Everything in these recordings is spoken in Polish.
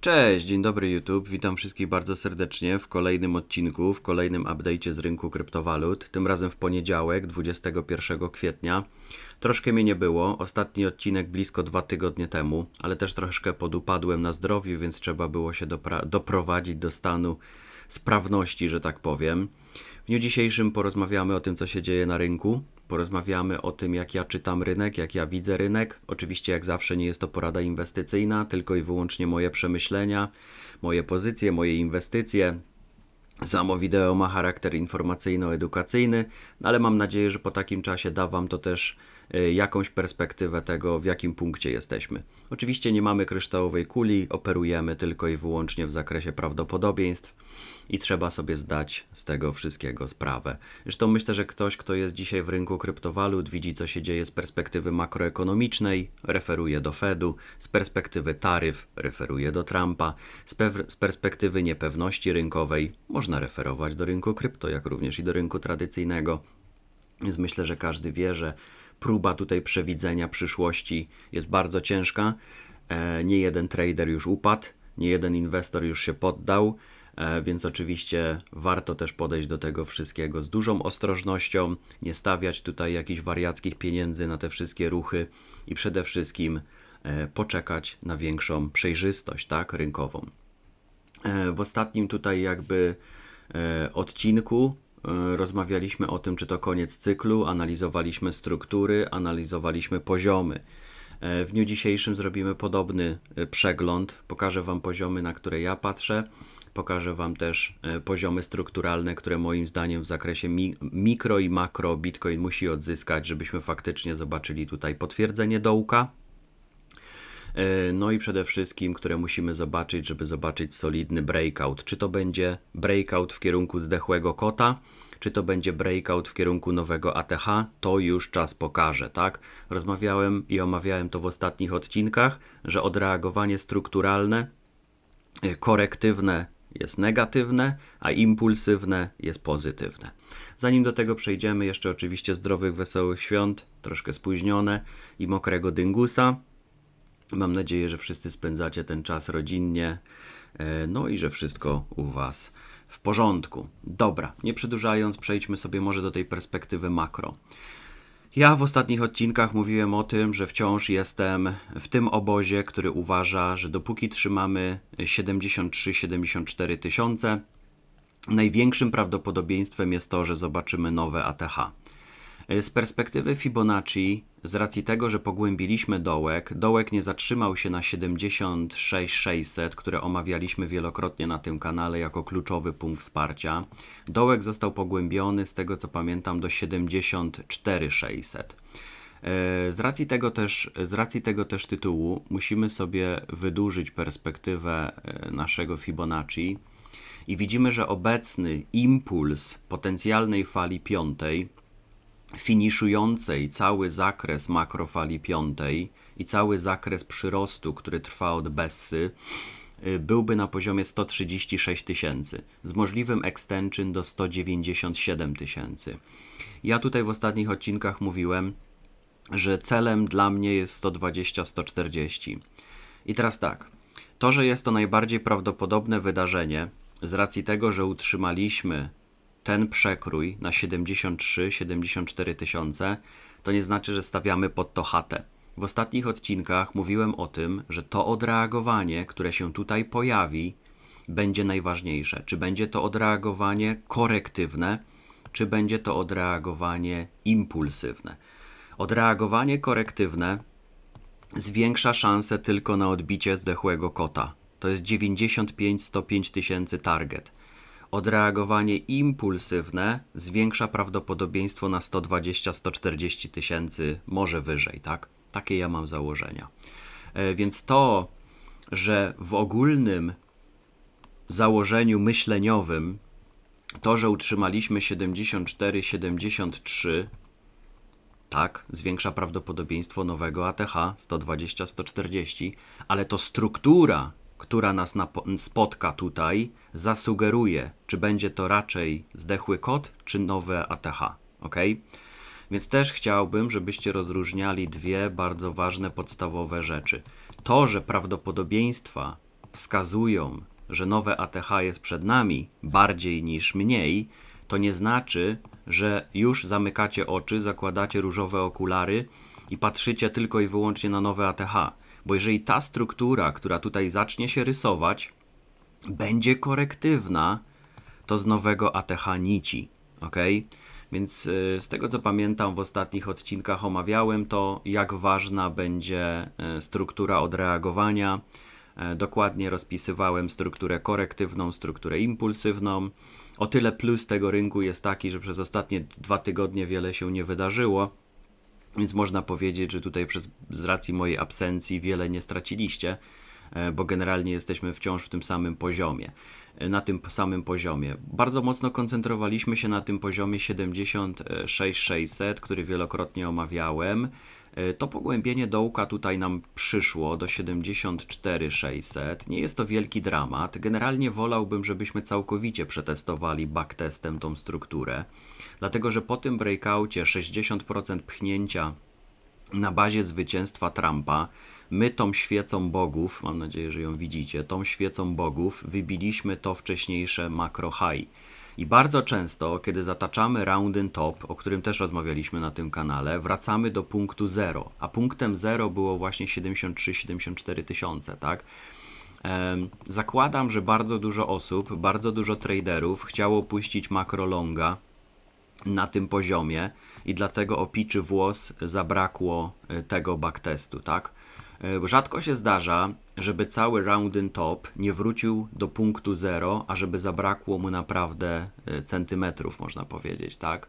Cześć, dzień dobry YouTube. Witam wszystkich bardzo serdecznie w kolejnym odcinku, w kolejnym update'cie z rynku kryptowalut. Tym razem w poniedziałek, 21 kwietnia. Troszkę mnie nie było. Ostatni odcinek blisko dwa tygodnie temu, ale też troszkę podupadłem na zdrowiu, więc trzeba było się doprowadzić do stanu sprawności, że tak powiem. W dniu dzisiejszym porozmawiamy o tym, co się dzieje na rynku. Porozmawiamy o tym, jak ja czytam rynek, jak ja widzę rynek. Oczywiście, jak zawsze, nie jest to porada inwestycyjna, tylko i wyłącznie moje przemyślenia, moje pozycje, moje inwestycje. Samo wideo ma charakter informacyjno-edukacyjny, no ale mam nadzieję, że po takim czasie da Wam to też jakąś perspektywę tego, w jakim punkcie jesteśmy. Oczywiście nie mamy kryształowej kuli, operujemy tylko i wyłącznie w zakresie prawdopodobieństw i trzeba sobie zdać z tego wszystkiego sprawę. Zresztą myślę, że ktoś, kto jest dzisiaj w rynku kryptowalut, widzi, co się dzieje z perspektywy makroekonomicznej, referuje do Fedu, z perspektywy taryf, referuje do Trumpa, z, z perspektywy niepewności rynkowej, można referować do rynku krypto, jak również i do rynku tradycyjnego. Więc myślę, że każdy wie, że próba tutaj przewidzenia przyszłości jest bardzo ciężka. E, nie jeden trader już upadł, nie jeden inwestor już się poddał. E, Więc oczywiście warto też podejść do tego wszystkiego z dużą ostrożnością, nie stawiać tutaj jakichś wariackich pieniędzy na te wszystkie ruchy i przede wszystkim e, poczekać na większą przejrzystość tak, rynkową. W ostatnim tutaj jakby odcinku rozmawialiśmy o tym, czy to koniec cyklu, analizowaliśmy struktury, analizowaliśmy poziomy. E, W dniu dzisiejszym zrobimy podobny e, przegląd. Pokażę Wam poziomy, na które ja patrzę. Pokażę Wam też e, poziomy strukturalne, które moim zdaniem w zakresie mi mikro i makro Bitcoin musi odzyskać, żebyśmy faktycznie zobaczyli tutaj potwierdzenie dołka. E, No i przede wszystkim, które musimy zobaczyć, żeby zobaczyć solidny breakout. Czy to będzie breakout w kierunku zdechłego kota, czy to będzie breakout w kierunku nowego ATH, to już czas pokaże, tak? Rozmawiałem i omawiałem to w ostatnich odcinkach, że odreagowanie strukturalne, y, korektywne jest negatywne, a impulsywne jest pozytywne. Zanim do tego przejdziemy, jeszcze oczywiście zdrowych, wesołych świąt, troszkę spóźnione i mokrego dyngusa. Mam nadzieję, że wszyscy spędzacie ten czas rodzinnie, e, no i że wszystko u Was w porządku. Dobra, nie przedłużając, przejdźmy sobie może do tej perspektywy makro. Ja w ostatnich odcinkach mówiłem o tym, że wciąż jestem w tym obozie, który uważa, że dopóki trzymamy 73-74 tysiące, największym prawdopodobieństwem jest to, że zobaczymy nowe ATH. Z perspektywy Fibonacci, z racji tego, że pogłębiliśmy dołek, dołek nie zatrzymał się na 76600, które omawialiśmy wielokrotnie na tym kanale jako kluczowy punkt wsparcia. Dołek został pogłębiony, z tego co pamiętam, do 74600. E, Z racji, tego też, z racji tego też tytułu musimy sobie wydłużyć perspektywę e, naszego Fibonacci i widzimy, że obecny impuls potencjalnej fali piątej finiszującej cały zakres makrofali piątej i cały zakres przyrostu, który trwa od Bessy, y, byłby na poziomie 136 tysięcy, z możliwym extension do 197 tysięcy. Ja tutaj w ostatnich odcinkach mówiłem, że celem dla mnie jest 120-140. I teraz tak, to, że jest to najbardziej prawdopodobne wydarzenie, z racji tego, że utrzymaliśmy ten przekrój na 73-74 tysiące, to nie znaczy, że stawiamy pod to chatę. W ostatnich odcinkach mówiłem o tym, że to odreagowanie, które się tutaj pojawi, będzie najważniejsze. Czy będzie to odreagowanie korektywne, czy będzie to odreagowanie impulsywne. Odreagowanie korektywne zwiększa szanse tylko na odbicie zdechłego kota. To jest 95-105 tysięcy target. Odreagowanie impulsywne zwiększa prawdopodobieństwo na 120-140 tysięcy, może wyżej, tak? Takie ja mam założenia. E, Więc to, że w ogólnym założeniu myśleniowym to, że utrzymaliśmy 74-73 tak, zwiększa prawdopodobieństwo nowego ATH 120-140, ale to struktura, która nas spotka tutaj, zasugeruje, czy będzie to raczej zdechły kot, czy nowe ATH. Ok? Więc też chciałbym, żebyście rozróżniali dwie bardzo ważne, podstawowe rzeczy. To, że prawdopodobieństwa wskazują, że nowe ATH jest przed nami bardziej niż mniej, to nie znaczy, że już zamykacie oczy, zakładacie różowe okulary i patrzycie tylko i wyłącznie na nowe ATH. Bo jeżeli ta struktura, która tutaj zacznie się rysować, będzie korektywna, to z nowego ATH nici. ok? Więc y, z tego co pamiętam, w ostatnich odcinkach omawiałem to, jak ważna będzie y, struktura odreagowania. E, dokładnie rozpisywałem strukturę korektywną, strukturę impulsywną. O tyle plus tego rynku jest taki, że przez ostatnie dwa tygodnie wiele się nie wydarzyło. Więc można powiedzieć, że tutaj przez, z racji mojej absencji wiele nie straciliście, e, bo generalnie jesteśmy wciąż w tym samym poziomie. E, na tym samym poziomie. Bardzo mocno koncentrowaliśmy się na tym poziomie 76600, który wielokrotnie omawiałem. E, to pogłębienie dołka tutaj nam przyszło do 74600. Nie jest to wielki dramat. Generalnie wolałbym, żebyśmy całkowicie przetestowali backtestem tą strukturę, dlatego że po tym breakoutie 60% pchnięcia na bazie zwycięstwa Trumpa, my tą świecą bogów, mam nadzieję, że ją widzicie, tą świecą bogów wybiliśmy to wcześniejsze macro high. I bardzo często, kiedy zataczamy roundin top, o którym też rozmawialiśmy na tym kanale, wracamy do punktu zero, a punktem zero było właśnie 73-74 tysiące, tak? Zakładam, że bardzo dużo osób, bardzo dużo traderów chciało puścić makro longa na tym poziomie i dlatego o piczy włos zabrakło e, tego backtestu, tak? E, rzadko się zdarza, żeby cały roundin top nie wrócił do punktu zero, a żeby zabrakło mu naprawdę e, centymetrów, można powiedzieć, tak?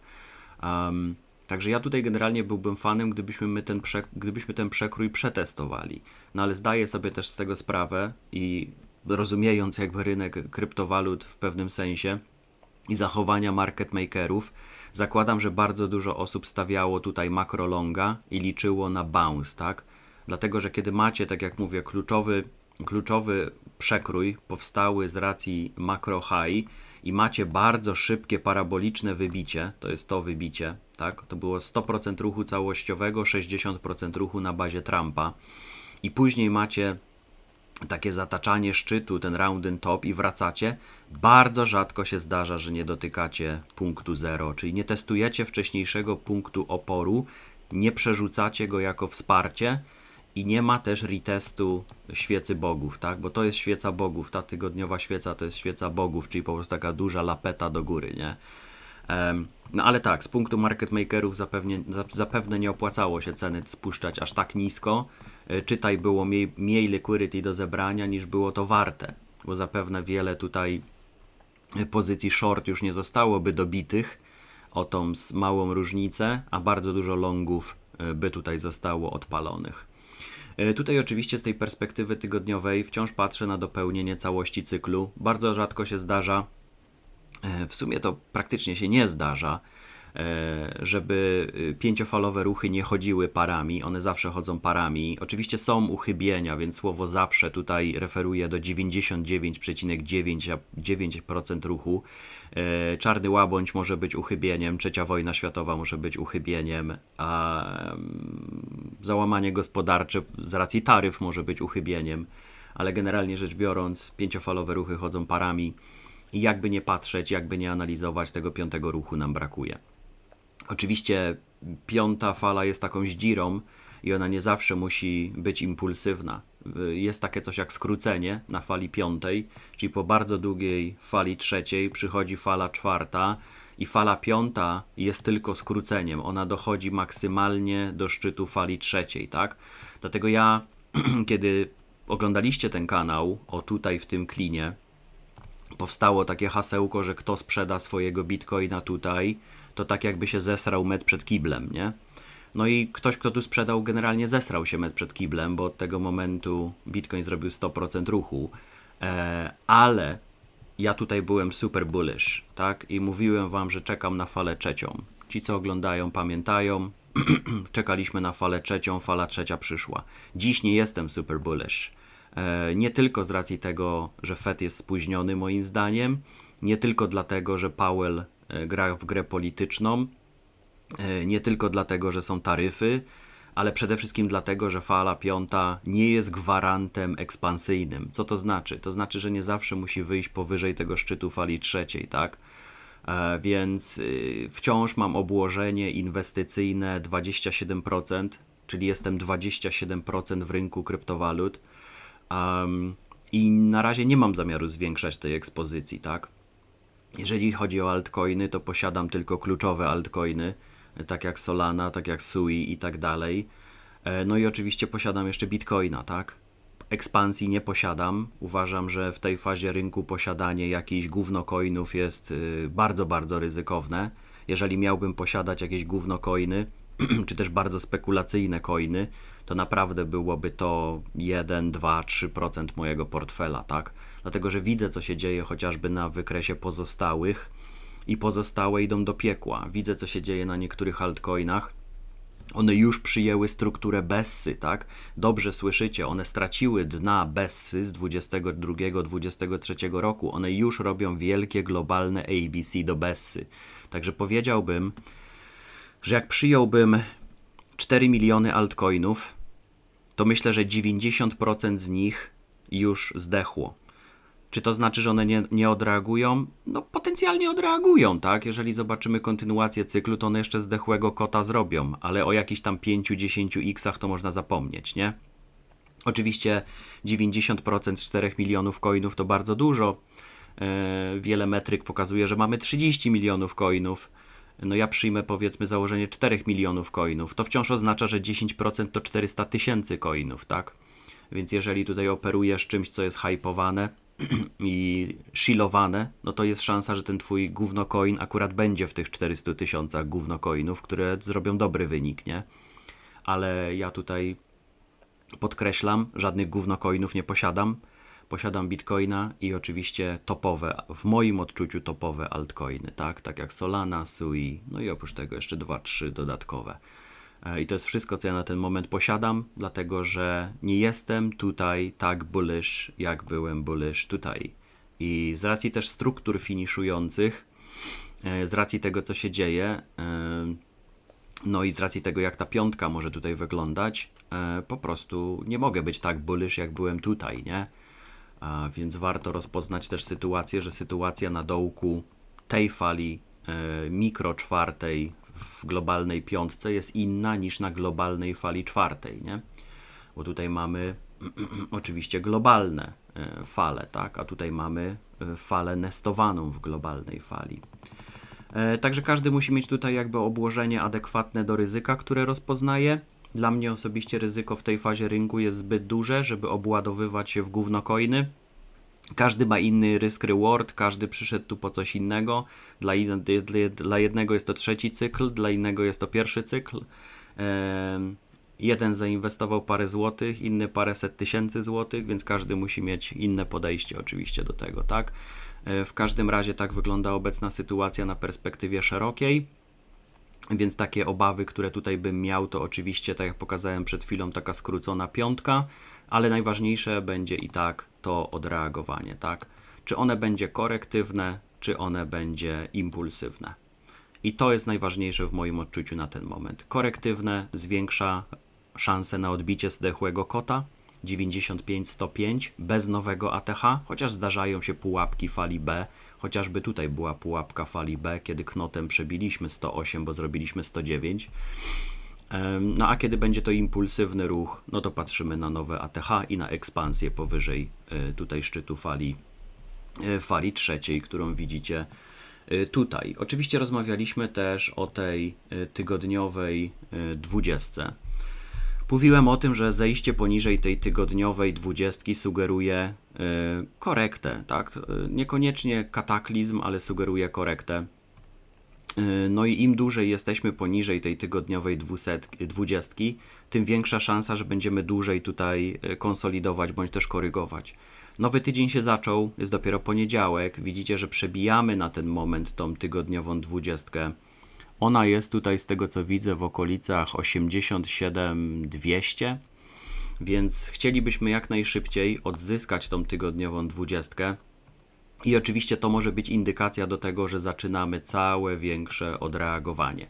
Um, także ja tutaj generalnie byłbym fanem, gdybyśmy, my ten gdybyśmy ten przekrój przetestowali. No ale zdaję sobie też z tego sprawę i rozumiejąc jakby rynek kryptowalut w pewnym sensie i zachowania market makerów, zakładam, że bardzo dużo osób stawiało tutaj makrolonga i liczyło na bounce, tak? Dlatego, że kiedy macie, tak jak mówię, kluczowy, kluczowy przekrój powstały z racji macro high i macie bardzo szybkie paraboliczne wybicie, to jest to wybicie, tak? To było 100% ruchu całościowego, 60% ruchu na bazie Trumpa. I później macie takie zataczanie szczytu, ten round and top i wracacie, bardzo rzadko się zdarza, że nie dotykacie punktu zero, czyli nie testujecie wcześniejszego punktu oporu, nie przerzucacie go jako wsparcie, i nie ma też retestu świecy bogów, tak? Bo to jest świeca bogów, ta tygodniowa świeca to jest świeca bogów, czyli po prostu taka duża lapeta do góry, nie? No ale tak, z punktu market makerów zapewne, zapewne nie opłacało się ceny spuszczać aż tak nisko. E, czytaj było mniej, mniej liquidity do zebrania niż było to warte, bo zapewne wiele tutaj pozycji short już nie zostałoby dobitych o tą małą różnicę, a bardzo dużo longów e, by tutaj zostało odpalonych. E, tutaj oczywiście z tej perspektywy tygodniowej wciąż patrzę na dopełnienie całości cyklu. Bardzo rzadko się zdarza, e, w sumie to praktycznie się nie zdarza, żeby y, pięciofalowe ruchy nie chodziły parami, one zawsze chodzą parami. Oczywiście są uchybienia, więc słowo zawsze tutaj referuje do 99,9% ruchu. E, czarny łabądź może być uchybieniem, trzecia wojna światowa może być uchybieniem, a załamanie gospodarcze z racji taryf może być uchybieniem, ale generalnie rzecz biorąc, pięciofalowe ruchy chodzą parami i jakby nie patrzeć, jakby nie analizować, tego piątego ruchu nam brakuje. Oczywiście piąta fala jest taką zdzirą i ona nie zawsze musi być impulsywna. Jest takie coś jak skrócenie na fali piątej, czyli po bardzo długiej fali trzeciej przychodzi fala czwarta i fala piąta jest tylko skróceniem. Ona dochodzi maksymalnie do szczytu fali trzeciej, tak? Dlatego ja, kiedy oglądaliście ten kanał, o tutaj w tym klinie, powstało takie hasełko, że kto sprzeda swojego bitcoina tutaj, to tak jakby się zesrał met przed kiblem, nie? No i ktoś, kto tu sprzedał, generalnie zesrał się met przed kiblem, bo od tego momentu Bitcoin zrobił 100% ruchu, e, ale ja tutaj byłem super bullish, tak? I mówiłem wam, że czekam na falę trzecią. Ci, co oglądają, pamiętają. Czekaliśmy na falę trzecią, fala trzecia przyszła. Dziś nie jestem super bullish. E, nie tylko z racji tego, że Fed jest spóźniony, moim zdaniem, nie tylko dlatego, że Powell gra w grę polityczną, e, nie tylko dlatego, że są taryfy, ale przede wszystkim dlatego, że fala piąta nie jest gwarantem ekspansyjnym. Co to znaczy? To znaczy, że nie zawsze musi wyjść powyżej tego szczytu fali trzeciej, tak? E, więc y, wciąż mam obłożenie inwestycyjne 27%, czyli jestem 27% w rynku kryptowalut. Um, I na razie nie mam zamiaru zwiększać tej ekspozycji, tak? Jeżeli chodzi o altcoiny, to posiadam tylko kluczowe altcoiny, tak jak Solana, tak jak Sui i tak dalej. E, no i oczywiście posiadam jeszcze Bitcoina, tak? Ekspansji nie posiadam. Uważam, że w tej fazie rynku posiadanie jakichś gównocoinów jest y, bardzo, bardzo ryzykowne. Jeżeli miałbym posiadać jakieś gównocoiny, czy też bardzo spekulacyjne coiny, to naprawdę byłoby to 1, 2, 3% mojego portfela, tak? Dlatego, że widzę, co się dzieje chociażby na wykresie pozostałych i pozostałe idą do piekła. Widzę, co się dzieje na niektórych altcoinach. One już przyjęły strukturę Bessy, tak? Dobrze słyszycie, one straciły dna Bessy z 22-23 roku. One już robią wielkie globalne ABC do Bessy. Także powiedziałbym, że jak przyjąłbym 4 miliony altcoinów, to myślę, że 90% z nich już zdechło. Czy to znaczy, że one nie, nie odreagują? No, potencjalnie odreagują, tak? Jeżeli zobaczymy kontynuację cyklu, to one jeszcze zdechłego kota zrobią, ale o jakichś tam 5-10 xach to można zapomnieć, nie? Oczywiście 90% z 4 milionów coinów to bardzo dużo. E, wiele metryk pokazuje, że mamy 30 milionów coinów. No ja przyjmę powiedzmy założenie 4 milionów coinów. To wciąż oznacza, że 10% to 400 tysięcy coinów, tak? Więc jeżeli tutaj operujesz czymś, co jest hypowane, i shilowane, no to jest szansa, że ten twój gówno coin akurat będzie w tych 400 tysiącach gówno coinów, które zrobią dobry wynik, nie? Ale ja tutaj podkreślam, żadnych gówno coinów nie posiadam. Posiadam bitcoina i oczywiście topowe, w moim odczuciu topowe altcoiny, tak? Tak jak Solana, Sui, no i oprócz tego jeszcze 2-3 dodatkowe. E, I to jest wszystko, co ja na ten moment posiadam, dlatego że nie jestem tutaj tak bullish, jak byłem bullish tutaj. I z racji też struktur finiszujących, e, z racji tego, co się dzieje, e, no i z racji tego, jak ta piątka może tutaj wyglądać, po prostu nie mogę być tak bullish, jak byłem tutaj, nie? Więc warto rozpoznać też sytuację, że sytuacja na dołku tej fali mikro czwartej w globalnej piątce jest inna niż na globalnej fali czwartej, nie? Bo tutaj mamy oczywiście globalne e, fale, tak? A tutaj mamy e, falę nestowaną w globalnej fali. E, także każdy musi mieć tutaj jakby obłożenie adekwatne do ryzyka, które rozpoznaje. Dla mnie osobiście ryzyko w tej fazie rynku jest zbyt duże, żeby obładowywać się w gówno coiny każdy ma inny risk reward, każdy przyszedł tu po coś innego. Dla, dla jednego jest to trzeci cykl, dla innego jest to pierwszy cykl. Jeden zainwestował parę złotych, inny parę set tysięcy złotych, więc każdy musi mieć inne podejście oczywiście do tego, tak? E, w każdym razie tak wygląda obecna sytuacja na perspektywie szerokiej. Więc takie obawy, które tutaj bym miał, to oczywiście, tak jak pokazałem przed chwilą, taka skrócona piątka, ale najważniejsze będzie i tak to odreagowanie, tak? Czy one będzie korektywne, czy one będzie impulsywne. I to jest najważniejsze w moim odczuciu na ten moment. Korektywne zwiększa szanse na odbicie zdechłego kota 95-105 bez nowego ATH, chociaż zdarzają się pułapki fali B. Chociażby tutaj była pułapka fali B, kiedy knotem przebiliśmy 108, bo zrobiliśmy 109. No a kiedy będzie to impulsywny ruch, no to patrzymy na nowe ATH i na ekspansję powyżej e, tutaj szczytu fali, e, fali trzeciej, którą widzicie e, tutaj. Oczywiście rozmawialiśmy też o tej tygodniowej dwudziestce. Mówiłem o tym, że zejście poniżej tej tygodniowej dwudziestki sugeruje korektę, tak? Niekoniecznie kataklizm, ale sugeruje korektę no i im dłużej jesteśmy poniżej tej tygodniowej dwudziestki, tym większa szansa, że będziemy dłużej tutaj y, konsolidować bądź też korygować. Nowy tydzień się zaczął, jest dopiero poniedziałek. Widzicie, że przebijamy na ten moment tą tygodniową dwudziestkę. Ona jest tutaj z tego co widzę w okolicach 87-200, więc chcielibyśmy jak najszybciej odzyskać tą tygodniową dwudziestkę. I oczywiście to może być indykacja do tego, że zaczynamy całe większe odreagowanie.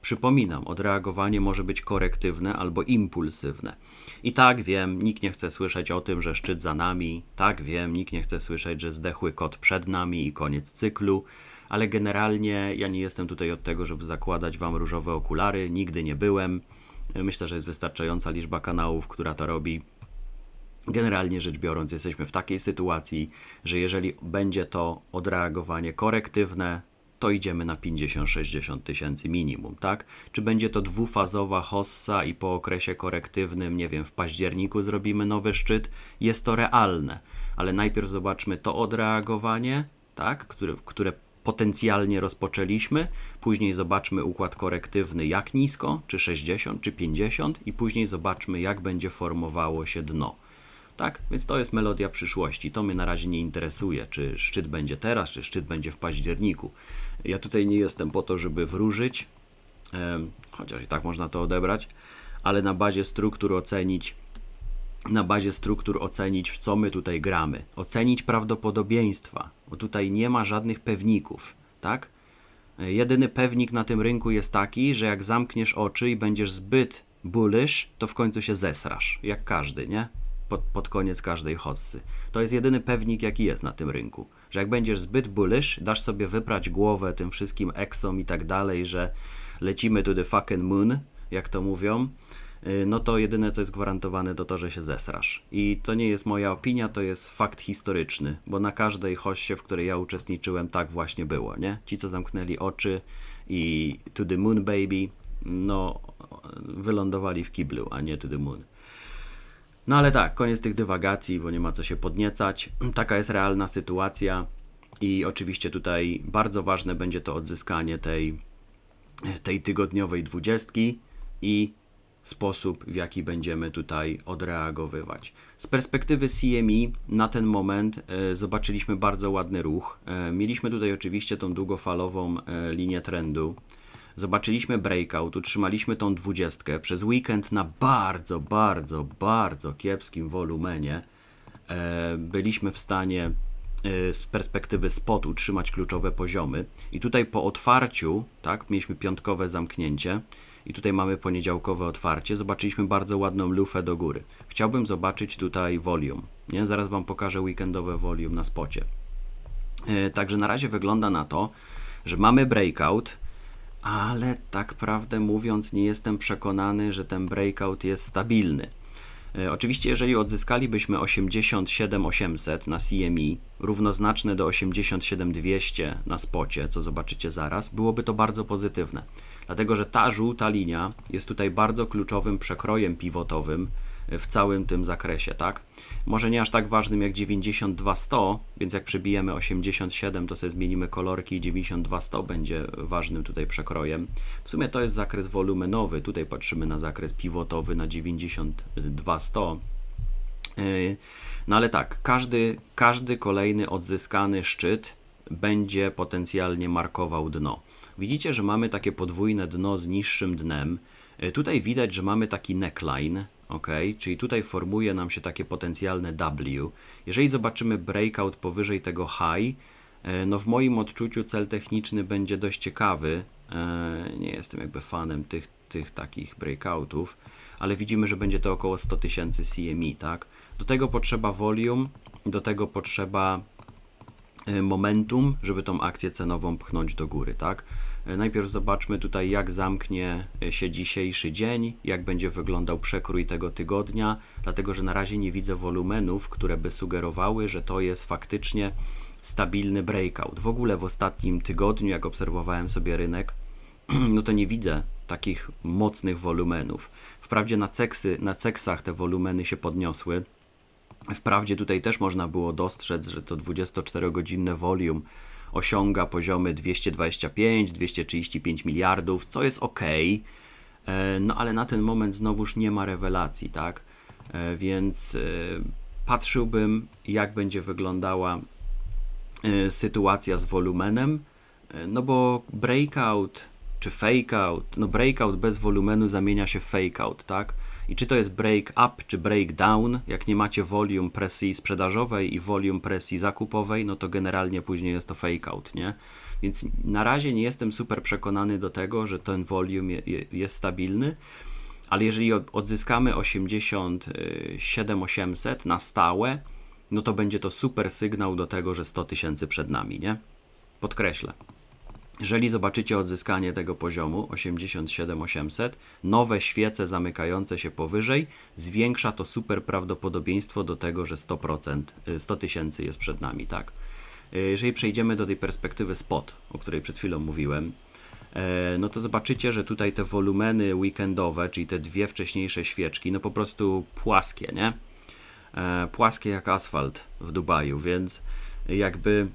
Przypominam, odreagowanie może być korektywne albo impulsywne. I tak wiem, nikt nie chce słyszeć o tym, że szczyt za nami. Tak wiem, nikt nie chce słyszeć, że zdechły kot przed nami i koniec cyklu. Ale generalnie ja nie jestem tutaj od tego, żeby zakładać wam różowe okulary. Nigdy nie byłem. Myślę, że jest wystarczająca liczba kanałów, która to robi. Generalnie rzecz biorąc, jesteśmy w takiej sytuacji, że jeżeli będzie to odreagowanie korektywne, to idziemy na 50-60 tysięcy minimum, tak? Czy będzie to dwufazowa hossa i po okresie korektywnym, nie wiem, w październiku zrobimy nowy szczyt? Jest to realne, ale najpierw zobaczmy to odreagowanie, tak? Które, które potencjalnie rozpoczęliśmy, później zobaczmy układ korektywny jak nisko, czy 60, czy 50 i później zobaczmy jak będzie formowało się dno. Tak, więc to jest melodia przyszłości. To mnie na razie nie interesuje, czy szczyt będzie teraz, czy szczyt będzie w październiku. Ja tutaj nie jestem po to, żeby wróżyć, chociaż i tak można to odebrać, ale na bazie struktur ocenić, na bazie struktur ocenić, w co my tutaj gramy, ocenić prawdopodobieństwa, bo tutaj nie ma żadnych pewników, tak? Jedyny pewnik na tym rynku jest taki, że jak zamkniesz oczy i będziesz zbyt bullish, to w końcu się zesrasz, jak każdy, nie? Pod, pod koniec każdej hossy. To jest jedyny pewnik, jaki jest na tym rynku. Że jak będziesz zbyt bullish, dasz sobie wyprać głowę tym wszystkim exom i tak dalej, że lecimy to the fucking moon, jak to mówią, y, no to jedyne co jest gwarantowane to to, że się zesrasz. I to nie jest moja opinia, to jest fakt historyczny, bo na każdej hoście, w której ja uczestniczyłem, tak właśnie było, nie? Ci, co zamknęli oczy i to the moon baby, no wylądowali w kiblu, a nie to the moon. No ale tak, koniec tych dywagacji, bo nie ma co się podniecać. Taka jest realna sytuacja i oczywiście tutaj bardzo ważne będzie to odzyskanie tej, tej tygodniowej dwudziestki i sposób, w jaki będziemy tutaj odreagowywać. Z perspektywy CME na ten moment e, zobaczyliśmy bardzo ładny ruch. E, mieliśmy tutaj oczywiście tą długofalową e, linię trendu Zobaczyliśmy breakout, utrzymaliśmy tą dwudziestkę przez weekend na bardzo, bardzo, bardzo kiepskim wolumenie. E, byliśmy w stanie e, z perspektywy spot utrzymać kluczowe poziomy. I tutaj po otwarciu, tak, mieliśmy piątkowe zamknięcie i tutaj mamy poniedziałkowe otwarcie. Zobaczyliśmy bardzo ładną lufę do góry. Chciałbym zobaczyć tutaj volume. Nie? Zaraz Wam pokażę weekendowe volume na spocie. E, także na razie wygląda na to, że mamy breakout, ale tak prawdę mówiąc, nie jestem przekonany, że ten breakout jest stabilny. E, oczywiście, jeżeli odzyskalibyśmy 87800 na CME, równoznaczne do 87200 na spocie, co zobaczycie zaraz, byłoby to bardzo pozytywne. Dlatego, że ta żółta linia jest tutaj bardzo kluczowym przekrojem pivotowym w całym tym zakresie, tak? Może nie aż tak ważnym jak 92-100, więc jak przebijemy 87, to sobie zmienimy kolorki i 92-100 będzie ważnym tutaj przekrojem. W sumie to jest zakres wolumenowy, tutaj patrzymy na zakres pivotowy na 92-100. Yy, no ale tak, każdy, każdy kolejny odzyskany szczyt będzie potencjalnie markował dno. Widzicie, że mamy takie podwójne dno z niższym dnem. Yy, tutaj widać, że mamy taki neckline, ok? Czyli tutaj formuje nam się takie potencjalne W. Jeżeli zobaczymy breakout powyżej tego high, e, no w moim odczuciu cel techniczny będzie dość ciekawy. Nie jestem jakby fanem tych, tych takich breakoutów, ale widzimy, że będzie to około 100 tysięcy CME, tak? Do tego potrzeba volume, do tego potrzeba e, momentum, żeby tą akcję cenową pchnąć do góry, tak? Najpierw zobaczmy tutaj, jak zamknie się dzisiejszy dzień, jak będzie wyglądał przekrój tego tygodnia, dlatego że na razie nie widzę wolumenów, które by sugerowały, że to jest faktycznie stabilny breakout. W ogóle w ostatnim tygodniu, jak obserwowałem sobie rynek, no to nie widzę takich mocnych wolumenów. Wprawdzie na, ceksy, na ceksach te wolumeny się podniosły. Wprawdzie tutaj też można było dostrzec, że to 24-godzinne volume osiąga poziomy 225-235 miliardów, co jest ok, e, no ale na ten moment znowuż nie ma rewelacji, tak? E, więc e, patrzyłbym, jak będzie wyglądała sytuacja z wolumenem, no bo breakout czy fake out. No breakout bez wolumenu zamienia się w fake out, tak? I czy to jest break up, czy break down, jak nie macie volume presji sprzedażowej i volume presji zakupowej, no to generalnie później jest to fake out, nie? Więc na razie nie jestem super przekonany do tego, że ten volume je, je, jest stabilny, ale jeżeli odzyskamy 87-800 na stałe, no to będzie to super sygnał do tego, że 100 tysięcy przed nami, nie? Podkreślę. Jeżeli zobaczycie odzyskanie tego poziomu 87-800, nowe świece zamykające się powyżej, zwiększa to super prawdopodobieństwo do tego, że 100%, 100 y, tysięcy jest przed nami, tak? Y, jeżeli przejdziemy do tej perspektywy spot, o której przed chwilą mówiłem, e, no to zobaczycie, że tutaj te wolumeny weekendowe, czyli te dwie wcześniejsze świeczki, no po prostu płaskie, nie? E, płaskie jak asfalt w Dubaju, więc jakby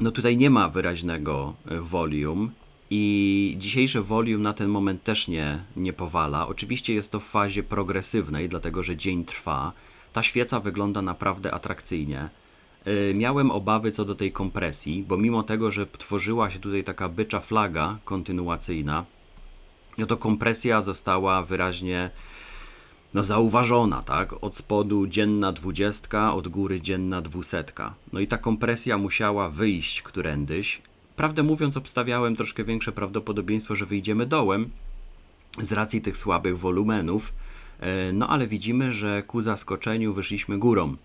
no tutaj nie ma wyraźnego e, volume i dzisiejsze volume na ten moment też nie, nie powala. Oczywiście jest to w fazie progresywnej, dlatego że dzień trwa. Ta świeca wygląda naprawdę atrakcyjnie. E, miałem obawy co do tej kompresji, bo mimo tego, że tworzyła się tutaj taka bycza flaga kontynuacyjna, no to kompresja została wyraźnie no, zauważona, tak? Od spodu dzienna dwudziestka, od góry dzienna dwusetka. No i ta kompresja musiała wyjść którędyś. Prawdę mówiąc, obstawiałem troszkę większe prawdopodobieństwo, że wyjdziemy dołem z racji tych słabych wolumenów. E, no ale widzimy, że ku zaskoczeniu wyszliśmy górą.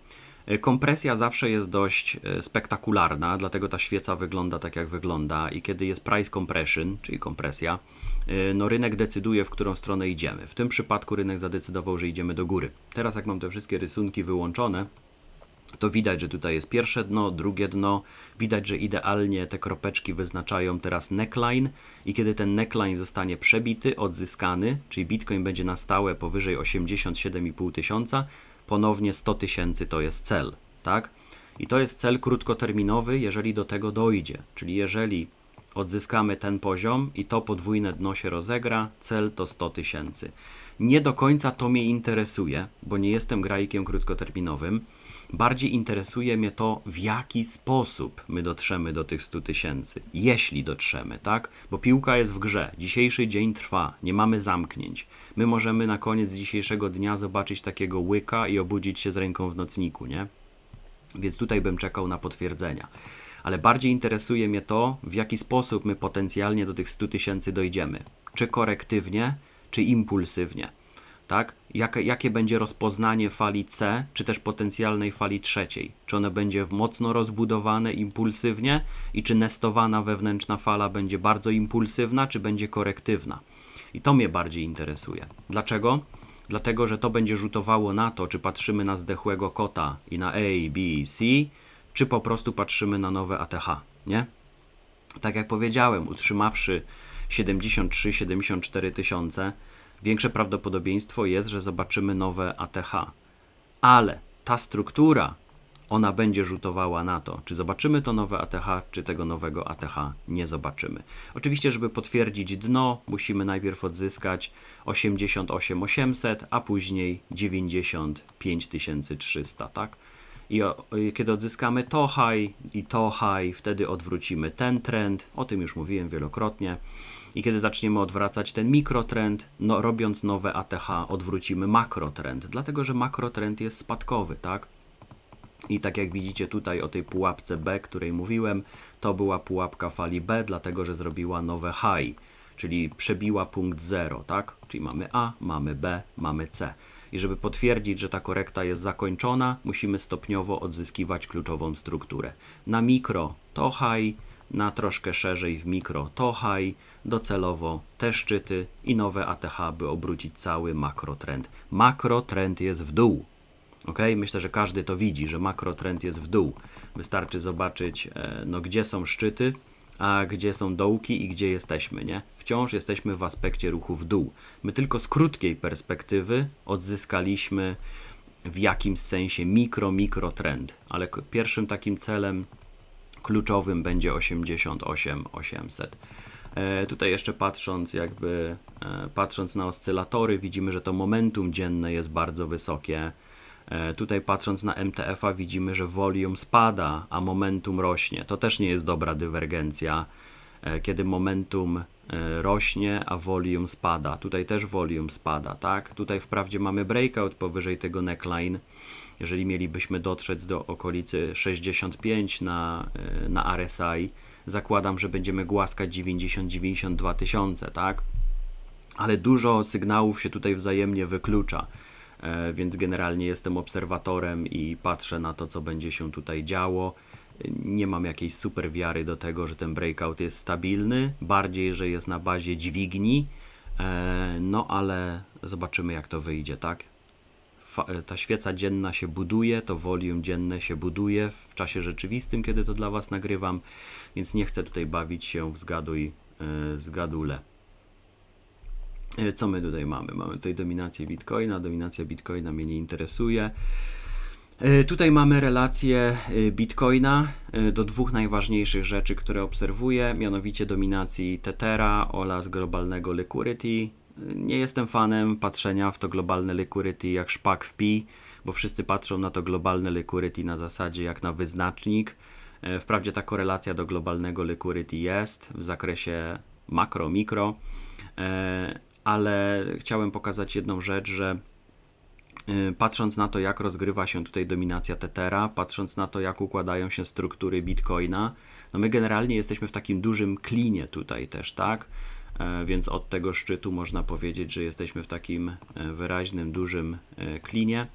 E, kompresja zawsze jest dość e, spektakularna, dlatego ta świeca wygląda tak jak wygląda i kiedy jest price compression, czyli kompresja, e, no rynek decyduje w którą stronę idziemy. W tym przypadku rynek zadecydował, że idziemy do góry. Teraz jak mam te wszystkie rysunki wyłączone, to widać, że tutaj jest pierwsze dno, drugie dno. Widać, że idealnie te kropeczki wyznaczają teraz neckline i kiedy ten neckline zostanie przebity, odzyskany, czyli Bitcoin będzie na stałe powyżej 87,5 tysiąca, ponownie 100 tysięcy to jest cel, tak? I to jest cel krótkoterminowy, jeżeli do tego dojdzie. Czyli jeżeli odzyskamy ten poziom i to podwójne dno się rozegra, cel to 100 tysięcy. Nie do końca to mnie interesuje, bo nie jestem grajkiem krótkoterminowym. Bardziej interesuje mnie to, w jaki sposób my dotrzemy do tych 100 tysięcy, jeśli dotrzemy, tak? Bo piłka jest w grze, dzisiejszy dzień trwa, nie mamy zamknięć. My możemy na koniec dzisiejszego dnia zobaczyć takiego łyka i obudzić się z ręką w nocniku, nie? Więc tutaj bym czekał na potwierdzenia. Ale bardziej interesuje mnie to, w jaki sposób my potencjalnie do tych 100 tysięcy dojdziemy. Czy korektywnie, czy impulsywnie tak? Jakie, jakie będzie rozpoznanie fali C, czy też potencjalnej fali trzeciej? Czy one będzie mocno rozbudowane impulsywnie i czy nestowana wewnętrzna fala będzie bardzo impulsywna, czy będzie korektywna? I to mnie bardziej interesuje. Dlaczego? Dlatego, że to będzie rzutowało na to, czy patrzymy na zdechłego kota i na A, B, C, czy po prostu patrzymy na nowe ATH, nie? Tak jak powiedziałem, utrzymawszy 73-74 tysiące, większe prawdopodobieństwo jest, że zobaczymy nowe ATH. Ale ta struktura, ona będzie rzutowała na to, czy zobaczymy to nowe ATH, czy tego nowego ATH nie zobaczymy. Oczywiście, żeby potwierdzić dno, musimy najpierw odzyskać 88800, a później 95300, tak? I o, kiedy odzyskamy to high i to high, wtedy odwrócimy ten trend. O tym już mówiłem wielokrotnie. I kiedy zaczniemy odwracać ten mikrotrend, no, robiąc nowe ATH, odwrócimy makrotrend, dlatego że makrotrend jest spadkowy, tak? I tak jak widzicie tutaj o tej pułapce B, której mówiłem, to była pułapka fali B, dlatego że zrobiła nowe high, czyli przebiła punkt 0, tak? Czyli mamy A, mamy B, mamy C. I żeby potwierdzić, że ta korekta jest zakończona, musimy stopniowo odzyskiwać kluczową strukturę. Na mikro to high, na troszkę szerzej w mikro to high, docelowo te szczyty i nowe ATH, by obrócić cały makrotrend. Makrotrend jest w dół. Ok, myślę, że każdy to widzi, że makrotrend jest w dół. Wystarczy zobaczyć, e, no, gdzie są szczyty, a gdzie są dołki i gdzie jesteśmy, nie? Wciąż jesteśmy w aspekcie ruchu w dół. My tylko z krótkiej perspektywy odzyskaliśmy w jakimś sensie mikro, mikro trend, ale pierwszym takim celem kluczowym będzie 88 800. E, tutaj jeszcze patrząc jakby e, patrząc na oscylatory widzimy, że to momentum dzienne jest bardzo wysokie. E, tutaj patrząc na MTF-a widzimy, że volume spada, a momentum rośnie. To też nie jest dobra dywergencja. Kiedy momentum rośnie, a volume spada. Tutaj też volume spada, tak? Tutaj wprawdzie mamy breakout powyżej tego neckline. Jeżeli mielibyśmy dotrzeć do okolicy 65 na, e, na RSI, zakładam, że będziemy głaskać 90-92 tysiące, tak? Ale dużo sygnałów się tutaj wzajemnie wyklucza. E, więc generalnie jestem obserwatorem i patrzę na to, co będzie się tutaj działo. Nie mam jakiejś super wiary do tego, że ten breakout jest stabilny, bardziej, że jest na bazie dźwigni, e, no ale zobaczymy, jak to wyjdzie, tak? E, ta świeca dzienna się buduje, to volume dzienne się buduje w czasie rzeczywistym, kiedy to dla Was nagrywam, więc nie chcę tutaj bawić się w zgaduj, zgadule. E, co my tutaj mamy? Mamy tutaj dominację Bitcoina. Dominacja Bitcoina mnie nie interesuje. E, tutaj mamy relację e, Bitcoina do dwóch najważniejszych rzeczy, które obserwuję, mianowicie dominacji Tethera oraz globalnego liquidity. Nie jestem fanem patrzenia w to globalne liquidity jak szpak w pi, bo wszyscy patrzą na to globalne liquidity na zasadzie jak na wyznacznik. Wprawdzie ta korelacja do globalnego liquidity jest w zakresie makro, mikro, ale chciałem pokazać jedną rzecz, że patrząc na to, jak rozgrywa się tutaj dominacja Tethera, patrząc na to, jak układają się struktury Bitcoina, no my generalnie jesteśmy w takim dużym klinie tutaj też, tak? E, więc od tego szczytu można powiedzieć, że jesteśmy w takim e, wyraźnym, dużym e, klinie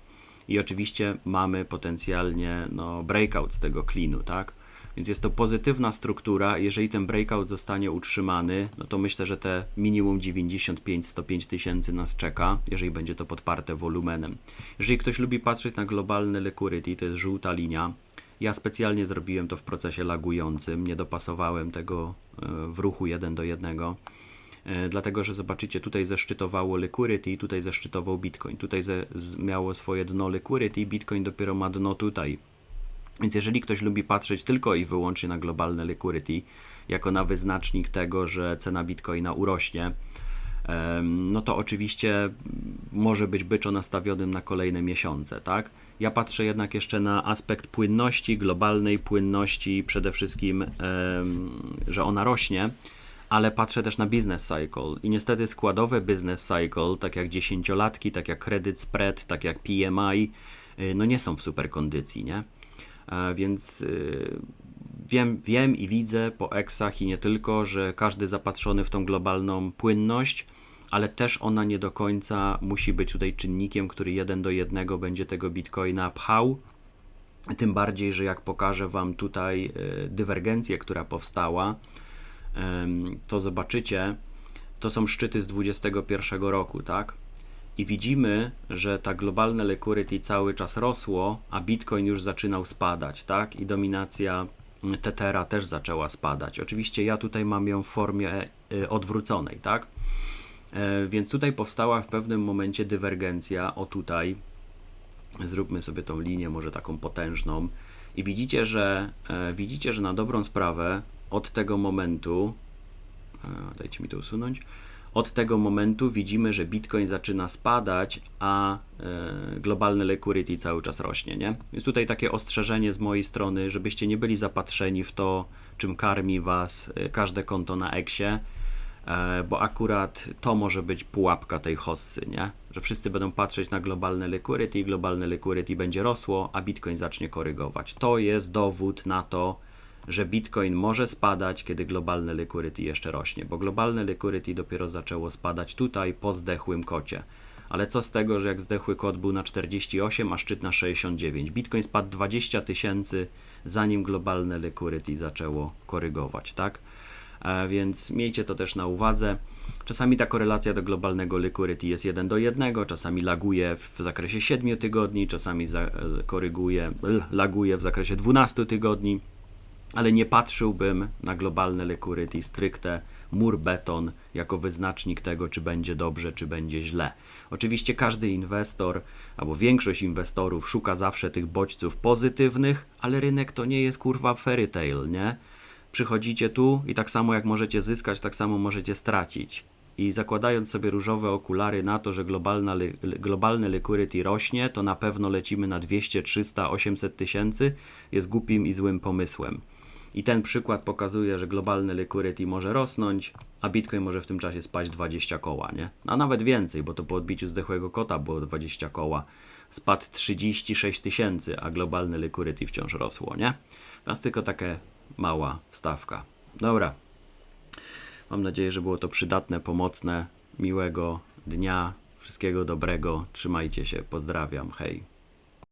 i oczywiście mamy potencjalnie no, breakout z tego klinu, tak? Więc jest to pozytywna struktura. Jeżeli ten breakout zostanie utrzymany, no to myślę, że te minimum 95-105 tysięcy nas czeka, jeżeli będzie to podparte wolumenem. Jeżeli ktoś lubi patrzeć na globalny liquidity, to jest żółta linia. Ja specjalnie zrobiłem to w procesie lagującym, nie dopasowałem tego e, w ruchu 1 do 1 e, dlatego że zobaczycie, tutaj zeszczytowało liquidity, tutaj zeszczytował Bitcoin, tutaj ze, miało swoje dno liquidity, Bitcoin dopiero ma dno tutaj. Więc jeżeli ktoś lubi patrzeć tylko i wyłącznie na globalne liquidity, jako na wyznacznik tego, że cena bitcoina urośnie, no to oczywiście może być byczo nastawionym na kolejne miesiące, tak? Ja patrzę jednak jeszcze na aspekt płynności, globalnej płynności, przede wszystkim, że ona rośnie, ale patrzę też na business cycle i niestety składowe business cycle, tak jak dziesięciolatki, tak jak credit spread, tak jak PMI, y, no nie są w super kondycji, nie? Więc y, wiem, wiem i widzę po eksach i nie tylko, że każdy zapatrzony w tą globalną płynność, ale też ona nie do końca musi być tutaj czynnikiem, który jeden do jednego będzie tego bitcoina pchał. Tym bardziej, że jak pokażę Wam tutaj y, dywergencję, która powstała, to zobaczycie, to są szczyty z 2021 roku, tak? I widzimy, że ta globalne liquidity cały czas rosło, a Bitcoin już zaczynał spadać, tak? I dominacja Tethera też zaczęła spadać. Oczywiście ja tutaj mam ją w formie e, odwróconej, tak? E, więc tutaj powstała w pewnym momencie dywergencja, o tutaj, zróbmy sobie tą linię może taką potężną i widzicie, że e, widzicie, że na dobrą sprawę od tego momentu, dajcie mi to usunąć, od tego momentu widzimy, że Bitcoin zaczyna spadać, a e, globalny liquidity cały czas rośnie, nie? Więc tutaj takie ostrzeżenie z mojej strony, żebyście nie byli zapatrzeni w to, czym karmi was e, każde konto na Exie, e, bo akurat to może być pułapka tej hossy, nie? Że wszyscy będą patrzeć na globalne liquidity, globalne liquidity będzie rosło, a Bitcoin zacznie korygować. To jest dowód na to, że Bitcoin może spadać, kiedy globalne liquidity jeszcze rośnie, bo globalne liquidity dopiero zaczęło spadać tutaj po zdechłym kocie. Ale co z tego, że jak zdechły kot był na 48, a szczyt na 69. Bitcoin spadł 20 tysięcy, zanim globalne liquidity zaczęło korygować, tak? E, więc miejcie to też na uwadze. Czasami ta korelacja do globalnego liquidity jest 1 do 1, czasami laguje w zakresie 7 tygodni, czasami za, e, koryguje, laguje w zakresie 12 tygodni ale nie patrzyłbym na globalne liquidity stricte mur beton jako wyznacznik tego, czy będzie dobrze, czy będzie źle. Oczywiście każdy inwestor, albo większość inwestorów szuka zawsze tych bodźców pozytywnych, ale rynek to nie jest kurwa fairy tale, nie? Przychodzicie tu i tak samo jak możecie zyskać, tak samo możecie stracić. I zakładając sobie różowe okulary na to, że globalna, globalny liquidity rośnie, to na pewno lecimy na 200, 300, 800 tysięcy, jest głupim i złym pomysłem. I ten przykład pokazuje, że globalny liquidity może rosnąć, a Bitcoin może w tym czasie spaść 20 koła, nie? A nawet więcej, bo to po odbiciu zdechłego kota było 20 koła. Spadł 36 tysięcy, a globalny liquidity wciąż rosło, nie? Teraz tylko taka mała wstawka. Dobra. Mam nadzieję, że było to przydatne, pomocne. Miłego dnia, wszystkiego dobrego. Trzymajcie się. Pozdrawiam. Hej.